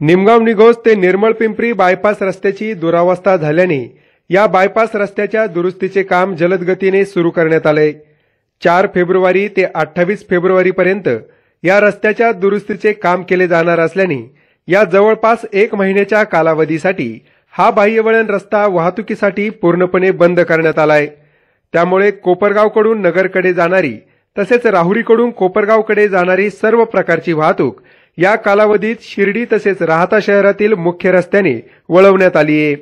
निमगाव निघोज ते निर्मळ पिंपरी बायपास रस्त्याची दुरावस्था झाल्याने या बायपास रस्त्याच्या दुरुस्तीचे काम जलद गतीने सुरू करण्यात आले. चार फेब्रुवारी ते अठ्ठावीस फेब्रुवारीपर्यंत या रस्त्याच्या दुरुस्तीचे काम केले जाणार असल्याने या जवळपास एक महिन्याच्या कालावधीसाठी हा बाह्यवळण रस्ता वाहतुकीसाठी पूर्णपणे बंद करण्यात आलाय. त्यामुळे कोपरगावकडून नगरकडे जाणारी तसेच राहुरीकडून कोपरगावकडे जाणारी सर्व प्रकारची वाहतूक या कालावधीत शिर्डी तसेच राहता शहरातील मुख्य रस्त्याने वळवण्यात आली आहे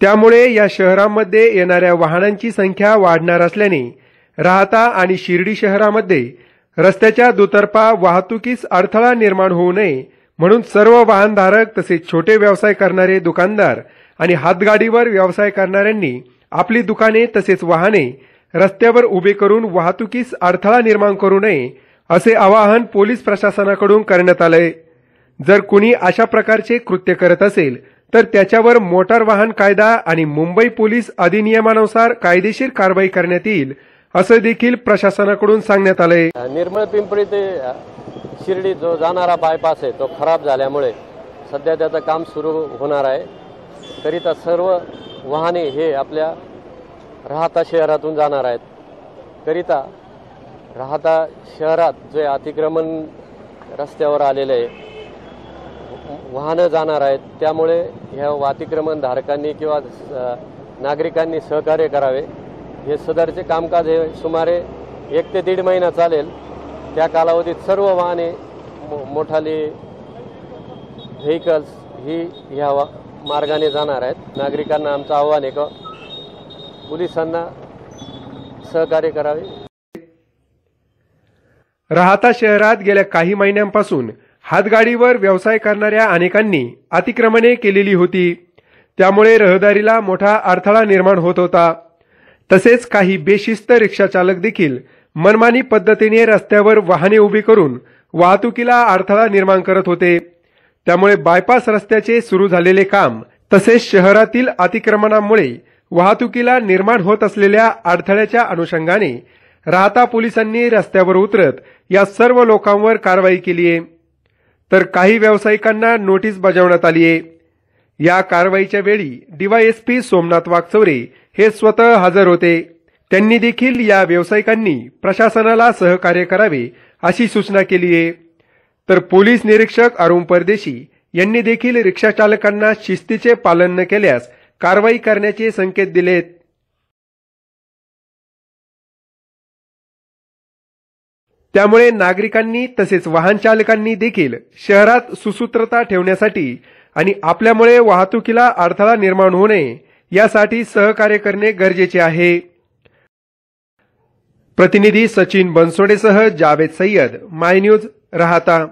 त्यामुळे या शहरांमध्ये येणाऱ्या वाहनांची संख्या वाढणार असल्याने राहता आणि शिर्डी शहरामध्ये रस्त्याच्या दुतर्फा वाहतुकीस अडथळा निर्माण होऊ नये म्हणून सर्व वाहनधारक तसेच छोटे व्यवसाय करणारे दुकानदार आणि हातगाडीवर व्यवसाय करणाऱ्यांनी आपली दुकाने तसेच वाहने रस्त्यावर उभे करून वाहतुकीस अडथळा निर्माण करू नये असे आवाहन पोलीस प्रशासनाकडून करण्यात आलंय. जर कुणी अशा प्रकारचे कृत्य करत असेल तर त्याच्यावर मोटार वाहन कायदा आणि मुंबई पोलीस अधिनियमानुसार कायदेशीर कारवाई करण्यात येईल असं देखील प्रशासनाकडून सांगण्यात आलंय. निर्मळ पिंपरी ते शिर्डी जो जाणारा बायपास आहे तो खराब झाल्यामुळे सध्या त्याचं काम सुरू होणार आहे. करिता सर्व वाहने हे आपल्या राहता शहरातून जाणार आहेत. करिता राहता शहरात जे अतिक्रमण रस्त्यावर आलेलं आहे वाहनं जाणार आहेत त्यामुळे ह्या अतिक्रमण धारकांनी किंवा नागरिकांनी सहकार्य करावे. हे सदरचे कामकाज हे सुमारे एक ते दीड महिना चालेल. त्या कालावधीत सर्व वाहने मो मोठाली व्हेकल्स ही ह्या वा- मार्गाने जाणार आहेत. नागरिकांना आमचं आव्हान आहे का पोलिसांना सहकार्य करावे. राहता शहरात गेल्या काही महिन्यांपासून हातगाडीवर व्यवसाय करणाऱ्या अनेकांनी अतिक्रमणे केलेली होती. त्यामुळे रहदारीला मोठा अडथळा निर्माण होत होता. तसेच काही बेशिस्त रिक्षाचालक देखील मनमानी पद्धतीने रस्त्यावर वाहने उभी करून वाहतुकीला अडथळा निर्माण करत होते. त्यामुळे बायपास रस्त्याचे सुरू झालेले काम तसेच शहरातील अतिक्रमणामुळे वाहतुकीला निर्माण होत असलेल्या अडथळ्याच्या अनुषंगाने राहता पोलिसांनी रस्त्यावर उतरत या सर्व लोकांवर कारवाई केली आहे. तर काही व्यावसायिकांना नोटीस बजावण्यात आली आहे. या कारवाईच्या वेळी डीवायएसपी सोमनाथ वागचौरे हे स्वतः हजर होते. त्यांनी देखील या व्यावसायिकांनी प्रशासनाला सहकार्य करावे अशी सूचना केली आहे. तर पोलीस निरीक्षक अरुण परदेशी यांनी देखील रिक्षा चालकांना शिस्तीचे पालन न केल्यास कारवाई करण्याचे संकेत दिलेत त्यामुळे नागरिकांनी तसेच वाहन चालकांनी देखील शहरात सुसूत्रता ठेवण्यासाठी आणि आपल्यामुळे वाहतुकीला अडथळा निर्माण होऊ नये यासाठी सहकार्य करणे गरजेचे आहे. प्रतिनिधी सचिन बनसोडेसह जावेद सय्यद माय न्यूज राहता.